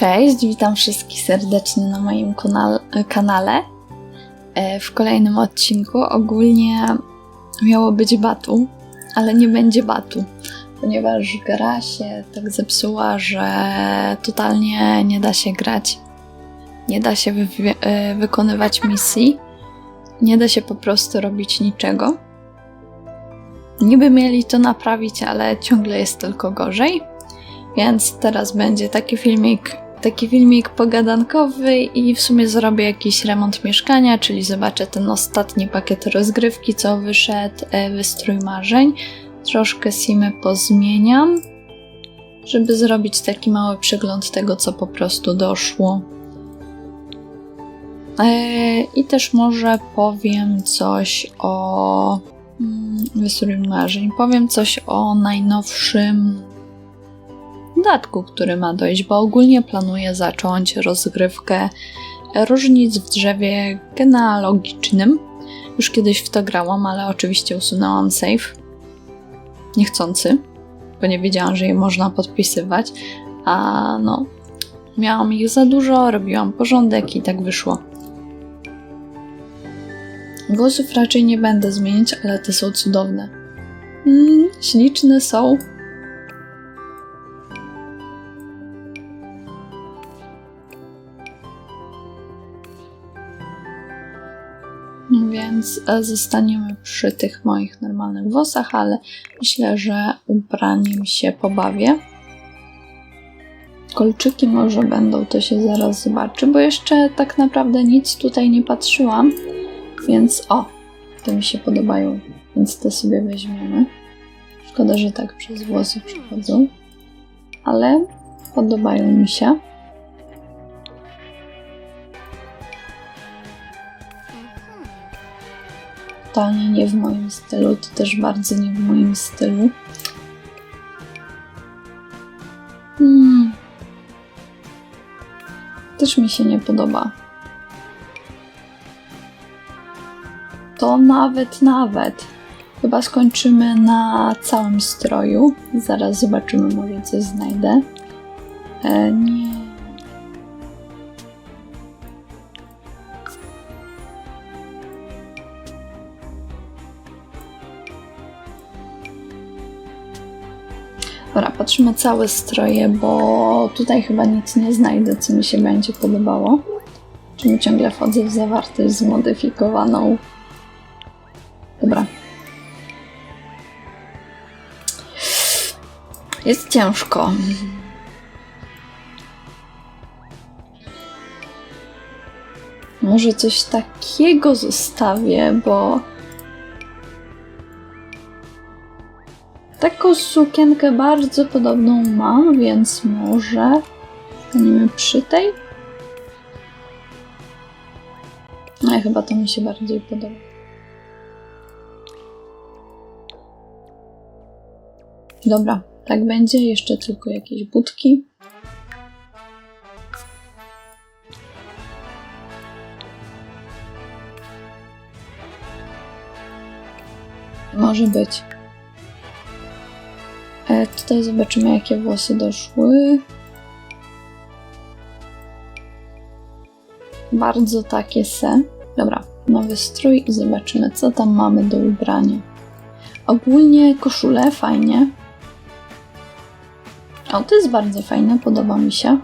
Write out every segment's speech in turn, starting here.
Cześć, witam wszystkich serdecznie na moim kanal, kanale. E, W kolejnym odcinku ogólnie miało być batu, ale nie będzie batu, ponieważ gra się tak zepsuła, że totalnie nie da się grać. Nie da się wy- e, wykonywać misji, nie da się po prostu robić niczego. Niby mieli to naprawić, ale ciągle jest tylko gorzej. Więc teraz będzie taki filmik, taki filmik pogadankowy i w sumie zrobię jakiś remont mieszkania, czyli zobaczę ten ostatni pakiet rozgrywki, co wyszedł, e, wystrój marzeń. Troszkę simy pozmieniam, żeby zrobić taki mały przegląd tego, co po prostu doszło. E, I też może powiem coś o mm, wystrój marzeń. Powiem coś o najnowszym dodatku, który ma dojść, bo ogólnie planuję zacząć rozgrywkę różnic w drzewie genealogicznym. Już kiedyś w to grałam, ale oczywiście usunęłam save. Niechcący, bo nie wiedziałam, że je można podpisywać. A no, miałam ich za dużo, robiłam porządek i tak wyszło. Głosów raczej nie będę zmieniać, ale te są cudowne. Mm, śliczne są. Więc e, zostaniemy przy tych moich normalnych włosach, ale myślę, że ubraniem się pobawię. Kolczyki może będą, to się zaraz zobaczy, bo jeszcze tak naprawdę nic tutaj nie patrzyłam. Więc o, te mi się podobają, więc te sobie weźmiemy. Szkoda, że tak przez włosy przychodzą, ale podobają mi się. Totalnie nie w moim stylu, to też bardzo nie w moim stylu. Hmm. Też mi się nie podoba. To nawet, nawet. Chyba skończymy na całym stroju. Zaraz zobaczymy, może coś znajdę. E, nie. Dobra, patrzymy całe stroje, bo tutaj chyba nic nie znajdę, co mi się będzie podobało. Czemu ciągle wchodzę w zawartość zmodyfikowaną? Dobra. Jest ciężko. Może coś takiego zostawię, bo sukienkę bardzo podobną mam, więc może staniemy przy tej. No, chyba to mi się bardziej podoba. Dobra, tak będzie. Jeszcze tylko jakieś budki. Może być. Tutaj zobaczymy, jakie włosy doszły. Bardzo takie se. Dobra, nowy strój i zobaczymy, co tam mamy do ubrania. Ogólnie koszule fajnie. O, to jest bardzo fajne, podoba mi się.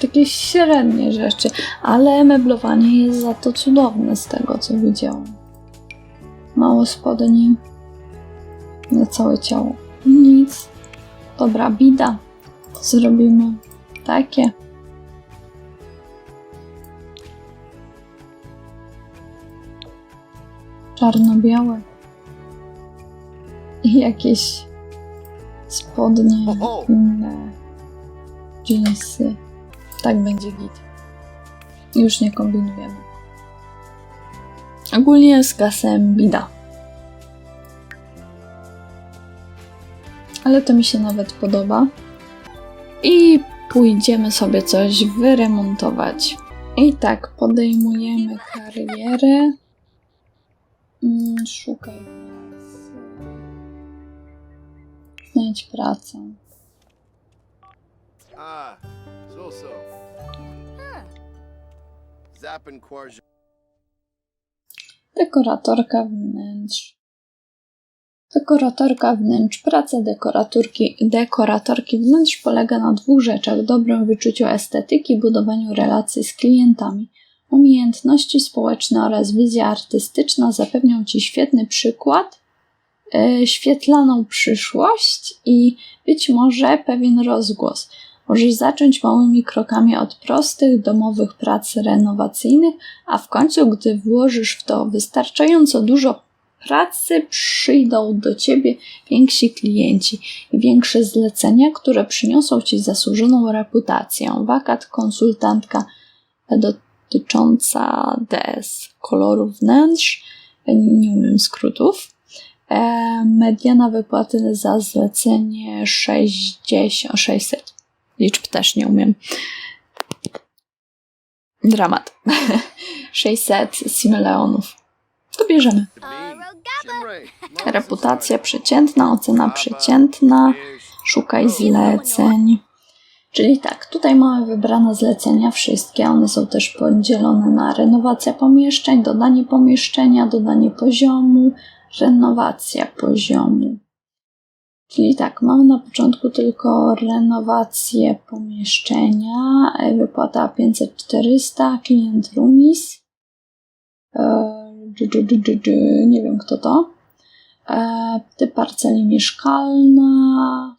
Takie średnie rzeczy, ale meblowanie jest za to cudowne z tego, co widziałam. Mało spodni na całe ciało. Nic. Dobra, bida. Zrobimy takie. Czarno-białe. I jakieś spodnie, inne jeansy. Tak będzie git. Już nie kombinujemy. Ogólnie z kasem bida. Ale to mi się nawet podoba. I pójdziemy sobie coś wyremontować. I tak, podejmujemy karierę. Mm, szukaj pracy. Znajdź pracę. Ah, so. Dekoratorka wnętrz. Dekoratorka wnętrz. Praca dekoratorki, dekoratorki wnętrz polega na dwóch rzeczach: dobrym wyczuciu estetyki, budowaniu relacji z klientami. Umiejętności społeczne oraz wizja artystyczna zapewnią Ci świetny przykład, e, świetlaną przyszłość i być może pewien rozgłos. Możesz zacząć małymi krokami od prostych domowych prac renowacyjnych, a w końcu, gdy włożysz w to wystarczająco dużo pracy, przyjdą do ciebie więksi klienci i większe zlecenia, które przyniosą ci zasłużoną reputację. Wakat konsultantka dotycząca DS kolorów wnętrz, nie umiem skrótów. E, mediana wypłaty za zlecenie 60, 600. Liczb też nie umiem. Dramat. 600 simoleonów. To bierzemy. Reputacja przeciętna, ocena przeciętna. Szukaj zleceń. Czyli tak, tutaj mamy wybrane zlecenia, wszystkie. One są też podzielone na renowacja pomieszczeń, dodanie pomieszczenia, dodanie poziomu, renowacja poziomu. Czyli tak, mamy na początku tylko renowację pomieszczenia, wypłata 500-400, klient Rumis. E, nie wiem kto to. E, typ parceli mieszkalna,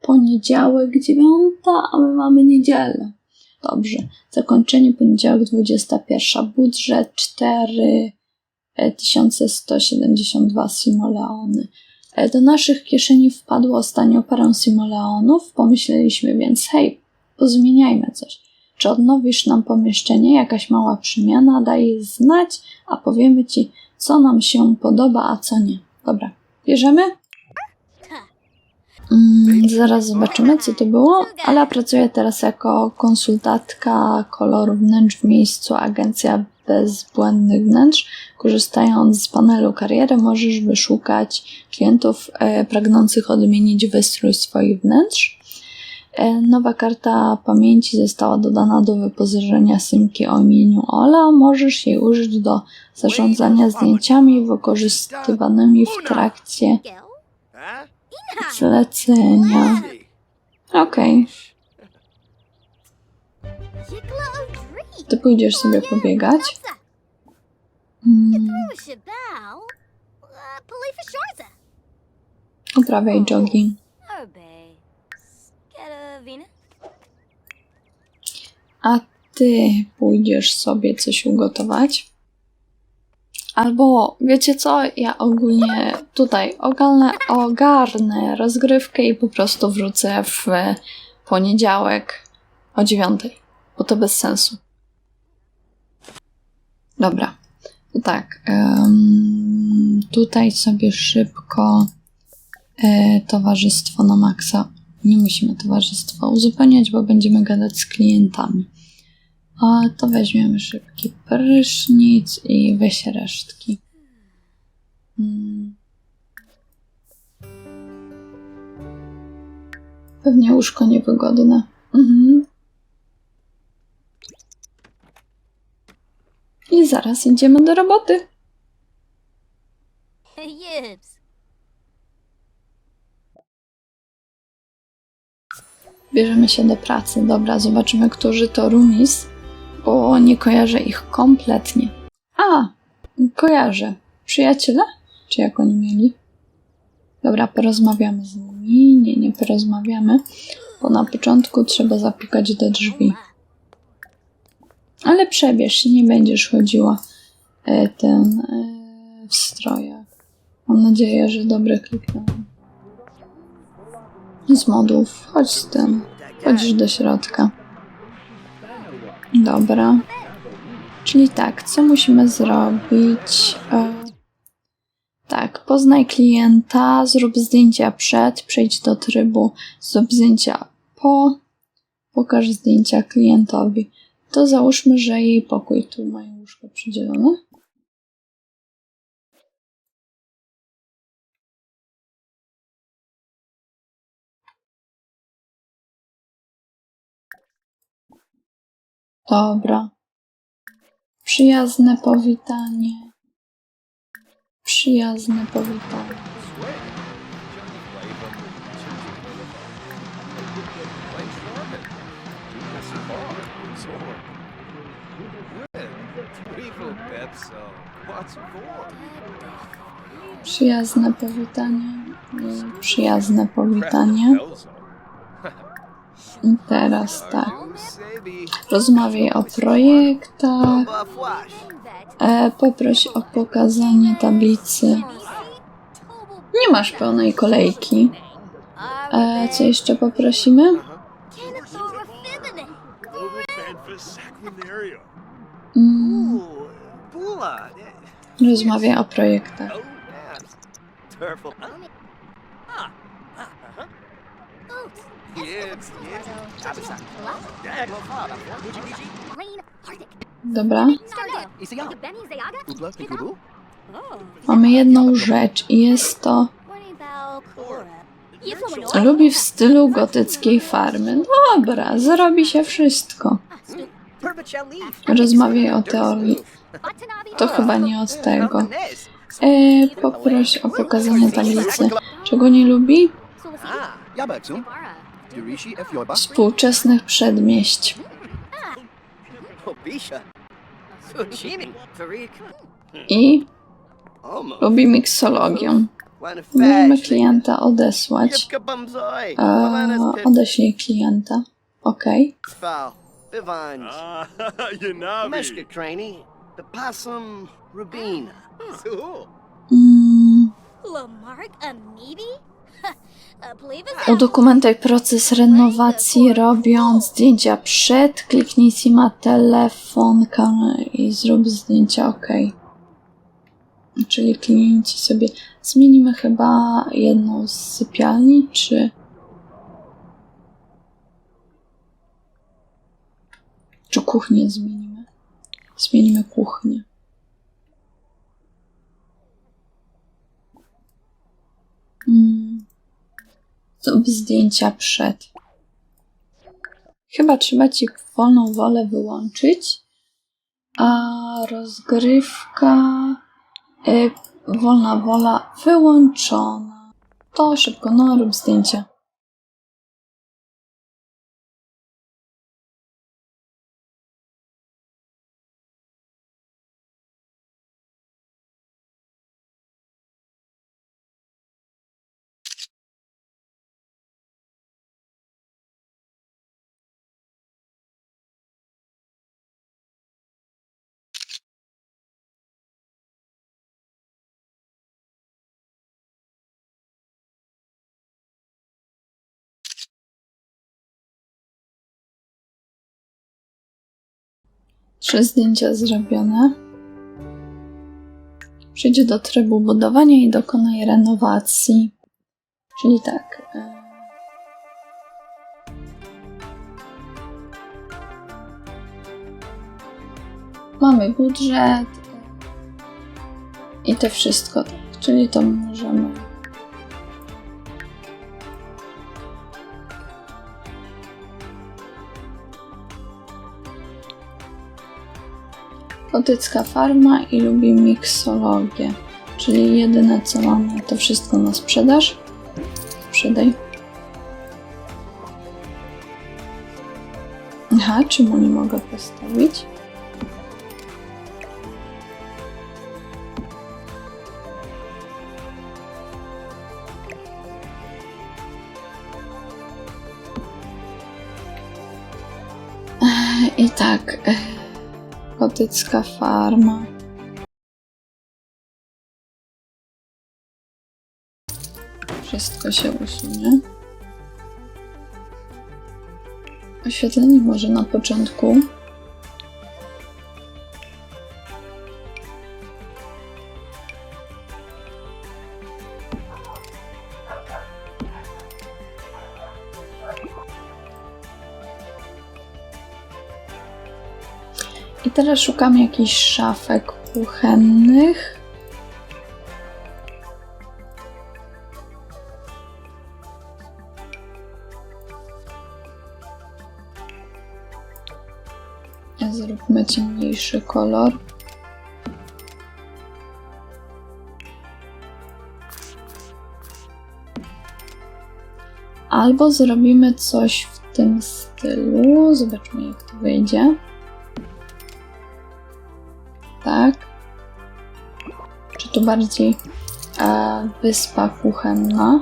poniedziałek 9, a my mamy niedzielę. Dobrze, zakończenie poniedziałek 21, budżet 4172 simoleony. E, Do naszych kieszeni wpadło ostatnio parę simoleonów. Pomyśleliśmy więc, hej, pozmieniajmy coś. Czy odnowisz nam pomieszczenie, jakaś mała przemiana, daj znać, a powiemy ci, co nam się podoba, a co nie. Dobra, bierzemy? Mm, zaraz zobaczymy, co to było, ale pracuję teraz jako konsultantka koloru wnętrz w miejscu Agencja Bezbłędnych Wnętrz. Korzystając z panelu kariery możesz wyszukać klientów e, pragnących odmienić wystrój swoich wnętrz. E, Nowa karta pamięci została dodana do wyposażenia Symki o imieniu Ola. Możesz jej użyć do zarządzania zdjęciami wykorzystywanymi w trakcie zlecenia. Okej, ty pójdziesz sobie pobiegać. Mm, uprawiaj jogging. A ty pójdziesz sobie coś ugotować. Albo wiecie co, ja ogólnie tutaj ogarnę, ogarnę rozgrywkę i po prostu wrzucę w poniedziałek o dziewiątej, bo to bez sensu. Dobra, to tak. em, tutaj sobie szybko e, towarzystwo na maksa. Nie musimy towarzystwa uzupełniać, bo będziemy gadać z klientami. A to weźmiemy szybki prysznic i weź resztki. Mm. Pewnie łóżko niewygodne. Mhm. I zaraz idziemy do roboty. Yibs. Bierzemy się do pracy. Dobra, zobaczymy, którzy to Rumis, bo nie kojarzę ich kompletnie. A, kojarzę. Przyjaciele? Czy jak oni mieli? Dobra, porozmawiamy z nimi. Nie, nie porozmawiamy, bo na początku trzeba zapukać do drzwi. Ale przebierz się, nie będziesz chodziła e, ten e, w. Mam nadzieję, że dobre kliknąłem. Z modów, chodź z tym. Chodzisz do środka. Dobra. Czyli tak, co musimy zrobić? E, tak, poznaj klienta, zrób zdjęcia przed, przejdź do trybu, zrób zdjęcia po, pokaż zdjęcia klientowi. To załóżmy, że jej pokój tu mają łóżko przydzielone. Dobra. Przyjazne powitanie. Przyjazne powitanie. Przyjazne powitanie. Przyjazne powitanie. I teraz tak. Rozmawiaj o projektach. E, poproś o pokazanie tablicy. Nie masz pełnej kolejki. E, co jeszcze poprosimy? Mm, rozmawiaj o projektach. Dobra. Mamy jedną rzecz i jest to lubi w stylu gotyckiej farmy. Dobra, zrobi się wszystko. Rozmawiaj o teorii. To chyba nie od tego. E, poproś o pokazanie tablicy. Czego nie lubi? Współczesnych przedmieść. I lubi miksologię. Możemy klienta odesłać. E, odeślij klienta. Ok. Rubina. Mm? Udokumentuj proces renowacji robiąc zdjęcia przed. Kliknij Sima telefon i zrób zdjęcia OK. Czyli klienci sobie zmienimy chyba jedną z sypialni, czy czy kuchnię zmienimy? Zmienimy kuchnię. Mm. Zrób zdjęcia przed. Chyba trzeba ci wolną wolę wyłączyć. A rozgrywka. Y, wolna wola wyłączona. To szybko, no rób zdjęcia. Trzy zdjęcia zrobione. Przejdź do trybu budowania i dokonaj renowacji. Czyli tak. e, Mamy budżet i to wszystko, tak. Czyli to możemy. Gotycka farma i lubi miksologię. Czyli jedyne co mamy to wszystko na sprzedaż. Sprzedaj. Aha, czemu nie mogę postawić? I tak. Ech, Gotycka farma. Wszystko się usunie. Oświetlenie może na początku. Teraz szukam jakichś szafek kuchennych. Zróbmy ciemniejszy kolor. Albo zrobimy coś w tym stylu. Zobaczmy, jak to wyjdzie. Tak. Czy tu bardziej e, wyspa kuchenna?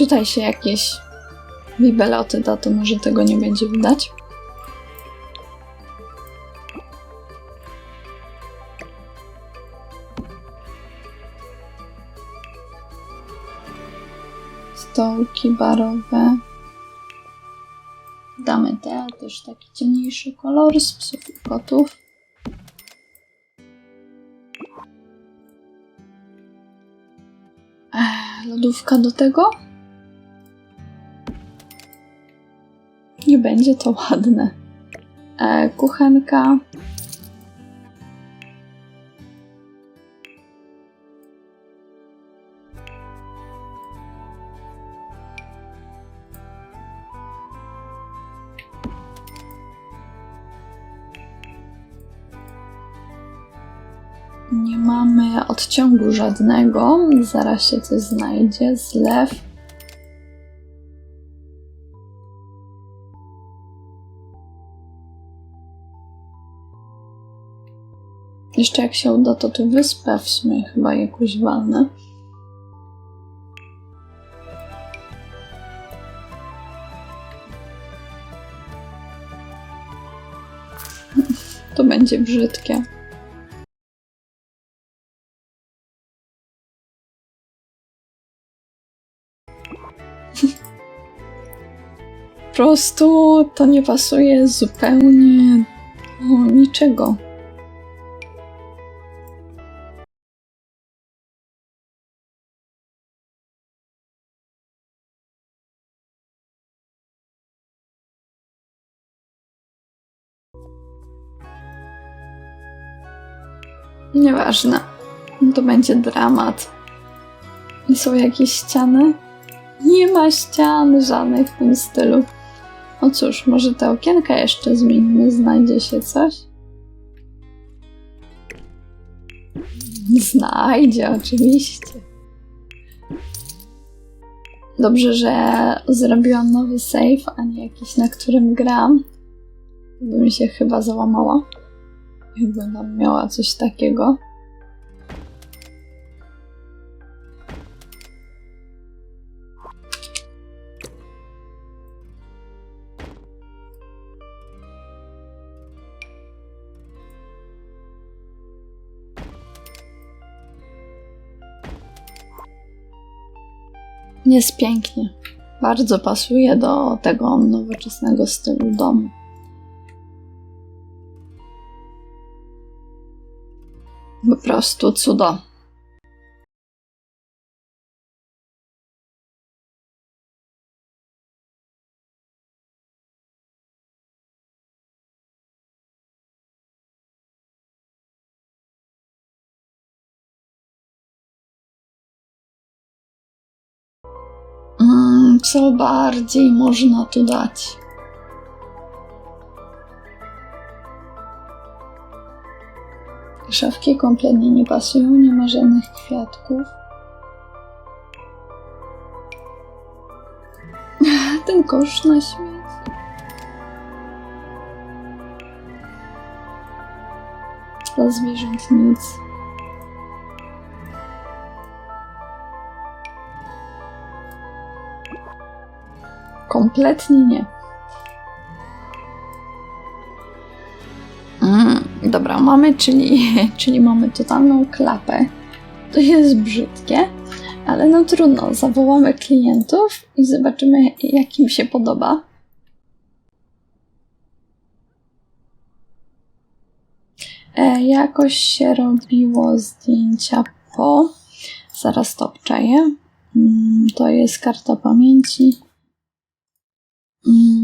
Tutaj się jakieś bibeloty da, to może tego nie będzie widać. Stołki barowe. Damy te, też taki ciemniejszy kolor z psów i kotów. Lodówka do tego? Będzie to ładne. E, kuchenka. Nie mamy odciągu żadnego. Zaraz się coś znajdzie. Zlew. Jeszcze jak się uda, to tu wyspę w sumie chyba jakąś walnę. To będzie brzydkie. Po prostu to nie pasuje zupełnie do niczego. Nieważne. To będzie dramat. I są jakieś ściany? Nie ma ścian żadnych w tym stylu. No cóż, może te okienka jeszcze zmienimy, znajdzie się coś? Znajdzie, oczywiście. Dobrze, że zrobiłam nowy save, a nie jakiś, na którym gram. Mi się chyba załamała. Jakbym tam miała coś takiego. Jest pięknie. Bardzo pasuje do tego nowoczesnego stylu domu. Po prostu cudo. Mm, co bardziej można tu dać? Szafki kompletnie nie pasują, nie ma żadnych kwiatków. Ten kosz na śmieci. Dla zwierząt nic. Kompletnie nie. Dobra, mamy, czyli, czyli mamy totalną klapę. To jest brzydkie, ale no trudno. Zawołamy klientów i zobaczymy, jak im się podoba. E, jakoś się robiło zdjęcia po. Zaraz to obczaję. Mm, to jest karta pamięci. Mm.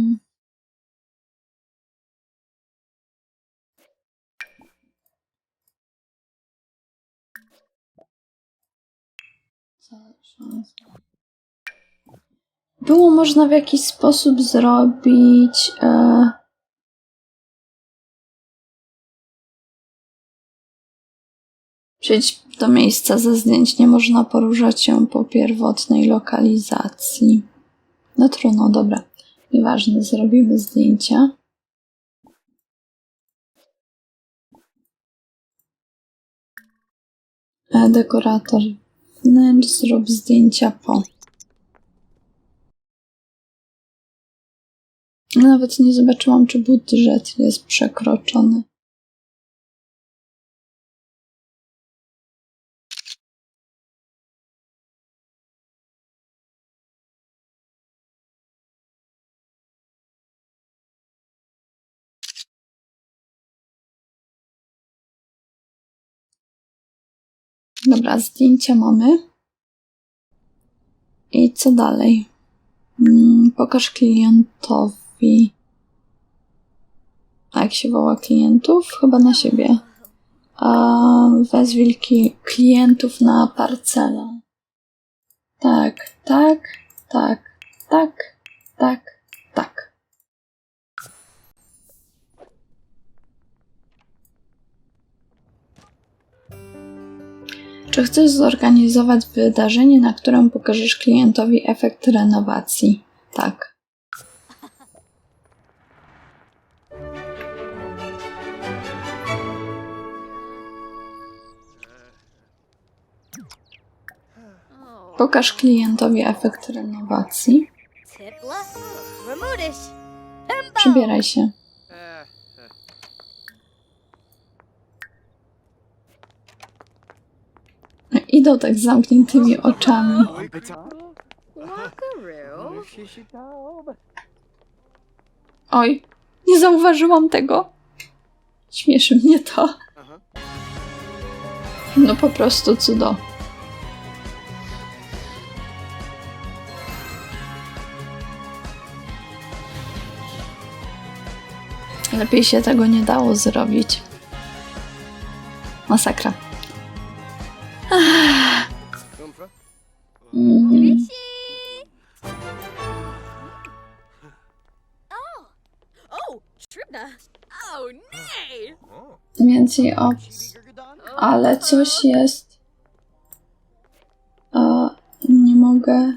Było można w jakiś sposób zrobić. E, Przyjdź do miejsca ze zdjęć nie można poruszać się po pierwotnej lokalizacji. No trudno, dobra. Nieważne, zrobimy zdjęcia. E, Dekorator wnętrz, zrób zdjęcia po. Nawet nie zobaczyłam, czy budżet jest przekroczony. Dobra, zdjęcia mamy. I co dalej? Mm, pokaż klientowi. A jak się woła klientów? Chyba na siebie. A wezwij ki- klientów na parcelę. Tak, tak, tak, tak, tak, tak. Czy chcesz zorganizować wydarzenie, na którym pokażesz klientowi efekt renowacji? Tak. Pokaż klientowi efekt renowacji. Przybieraj się. Idą tak z zamkniętymi oczami. Oj, nie zauważyłam tego. Śmieszy mnie to. No po prostu cudo. Lepiej się tego nie dało zrobić. Masakra. Więcej opcji. Gurgadon? ale coś jest. E, nie mogę.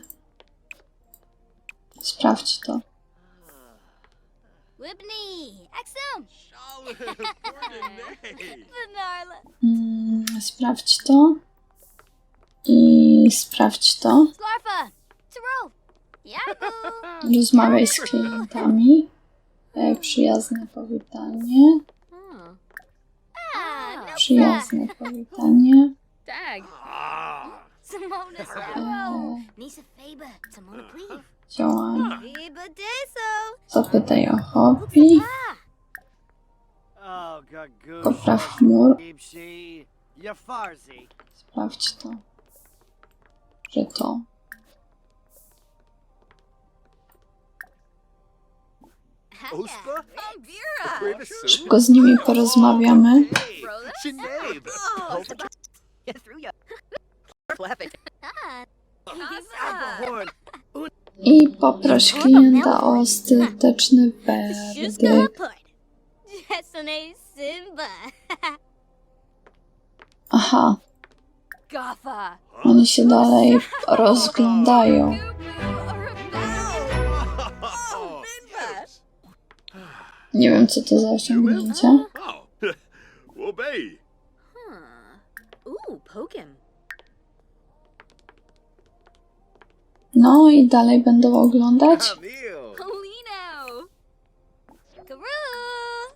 Sprawdź to. Whipney, Exum, Vanarla, Mm, sprawdź to. I sprawdź to. Rozmawiaj z klientami. E, przyjazne powitanie. Przyjazne powitanie. Dag. Simona E, Sparrow. Nisa Faber, Cleve. działanie. Deso. Zapytaj o hobby. Oh. Popraw. Yafarzi. Sprawdź to. Że to. Szybko z nimi porozmawiamy. I poproś klienta o ostateczny werdykt. Aha, oni się dalej rozglądają. Nie wiem, co to za osiągnięcie. Obey. Pokem. No i dalej będą oglądać. Polino.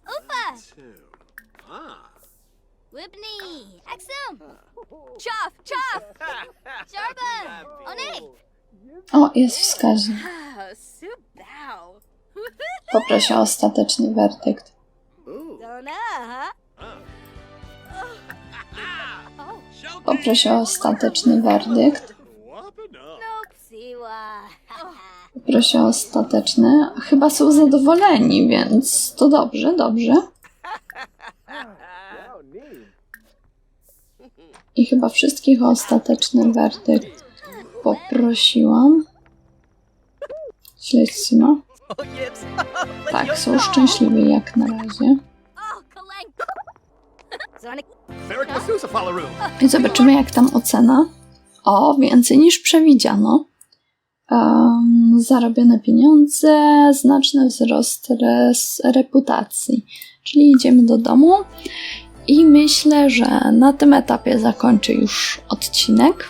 Ufa. Axum! One! O, jest wskaźnik. Subao! Poproszę o ostateczny werdykt. Poproszę o ostateczny werdykt. Poproszę o ostateczny. Chyba są zadowoleni, więc to dobrze, dobrze. I chyba wszystkich o ostateczny werdykt poprosiłam. Śledźmy. Tak, są szczęśliwi jak na razie. I zobaczymy, jak tam ocena. O, więcej niż przewidziano. Um, zarobione pieniądze, znaczny wzrost res, reputacji. Czyli idziemy do domu i myślę, że na tym etapie zakończę już odcinek.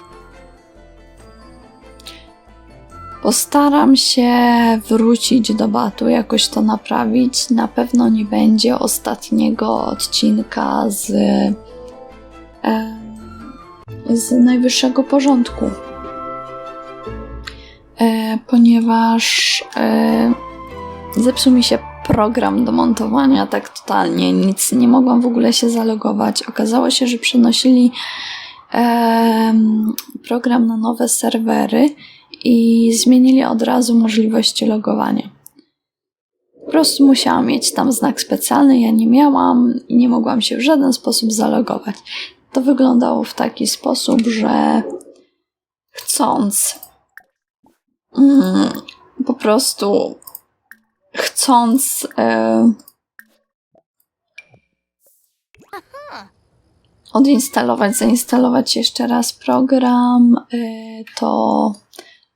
Postaram się wrócić do batu, jakoś to naprawić. Na pewno nie będzie ostatniego odcinka z z najwyższego porządku. E, ponieważ e, zepsuł mi się program do montowania tak totalnie, nic nie mogłam w ogóle się zalogować. Okazało się, że przenosili program na nowe serwery i zmienili od razu możliwości logowania. Po prostu musiałam mieć tam znak specjalny, ja nie miałam i nie mogłam się w żaden sposób zalogować. To wyglądało w taki sposób, że chcąc mm, po prostu chcąc e, odinstalować, zainstalować jeszcze raz program, e, to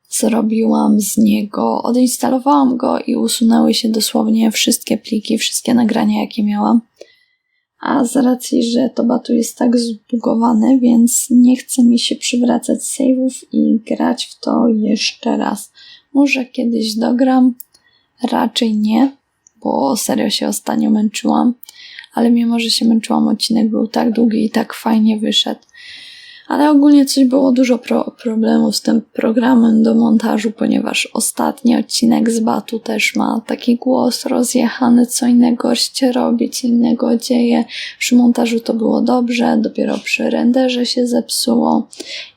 zrobiłam z niego, odinstalowałam go i usunęły się dosłownie wszystkie pliki, wszystkie nagrania, jakie miałam. A z racji, że to batu jest tak zbugowane, więc nie chce mi się przywracać save'ów i grać w to jeszcze raz. Może kiedyś dogram, raczej nie, bo serio się ostatnio męczyłam. Ale mimo, że się męczyłam, odcinek był tak długi i tak fajnie wyszedł. Ale ogólnie coś było dużo pro- problemów z tym programem do montażu, ponieważ ostatni odcinek z Batu też ma taki głos rozjechany, co innego się robi, co innego dzieje. Przy montażu to było dobrze, dopiero przy renderze się zepsuło.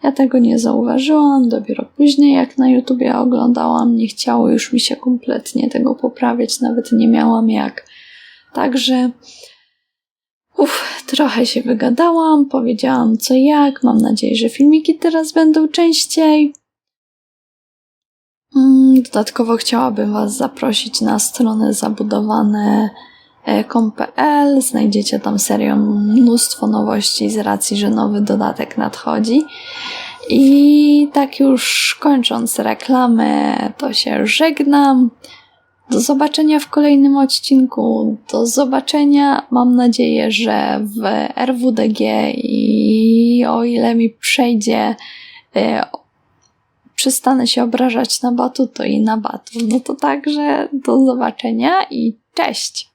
Ja tego nie zauważyłam, dopiero później jak na YouTubie oglądałam, nie chciało już mi się kompletnie tego poprawiać, nawet nie miałam jak. Także Uff, trochę się wygadałam, powiedziałam co jak. Mam nadzieję, że filmiki teraz będą częściej. Mm, Dodatkowo chciałabym Was zaprosić na stronę zabudowane.com.pl. Znajdziecie tam serię mnóstwo nowości z racji, że nowy dodatek nadchodzi. I tak już kończąc reklamę, to się żegnam. Do zobaczenia w kolejnym odcinku. Do zobaczenia, mam nadzieję, że w RWDG i o ile mi przejdzie, y, przestanę się obrażać na batu, to i na batu. No to także do zobaczenia i cześć!